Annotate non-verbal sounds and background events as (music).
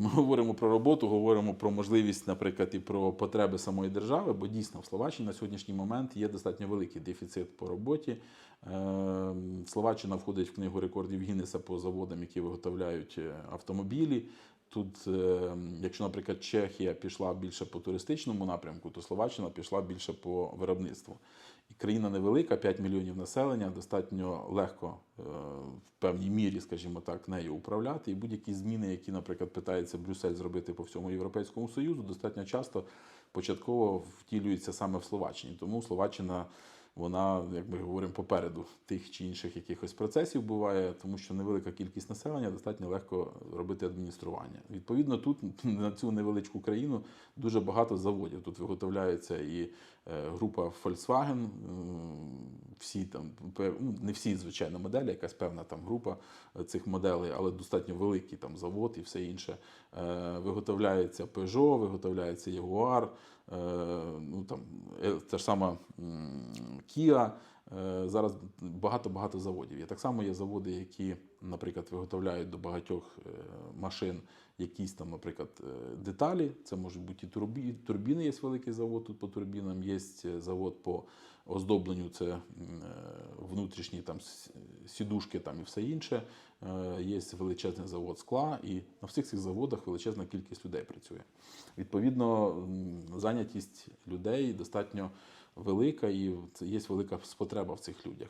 Ми говоримо про роботу, говоримо про можливість, наприклад, і про потреби самої держави, бо дійсно в Словаччині на сьогоднішній момент є достатньо великий дефіцит по роботі. Словаччина входить в книгу рекордів Гіннеса по заводам, які виготовляють е, автомобілі. Тут, е, якщо, наприклад, Чехія пішла більше по туристичному напрямку, то Словаччина пішла більше по виробництву. І країна невелика, 5 мільйонів населення, достатньо легко е, в певній мірі, скажімо так, нею управляти. І будь-які зміни, які, наприклад, питається Брюссель зробити по всьому Європейському Союзу, достатньо часто початково втілюються саме в Словаччині. Тому Словаччина. Вона, як ми говоримо, попереду тих чи інших якихось процесів буває, тому що невелика кількість населення достатньо легко робити адміністрування. Відповідно, тут (laughs) на цю невеличку країну дуже багато заводів. Тут виготовляється і е, група Volkswagen, всі там ну, не всі, звичайно, моделі, якась певна там група е, цих моделей, але достатньо великий там завод і все інше. Е, Виготовляється Peugeot, виготовляється Jaguar, ну там та ж сама Kia. Е, Зараз багато-багато заводів. Є так само є заводи, які, наприклад, виготовляють до багатьох е, машин якісь там, наприклад, е, деталі. Це можуть бути і турбі, турбіни, є великий завод тут по турбінам, є завод по оздобленню, це внутрішні там сідушки там і все інше. Є величезний завод скла, і на всіх цих заводах величезна кількість людей працює. Відповідно, зайнятість людей достатньо велика, і є велика потреба в цих людях.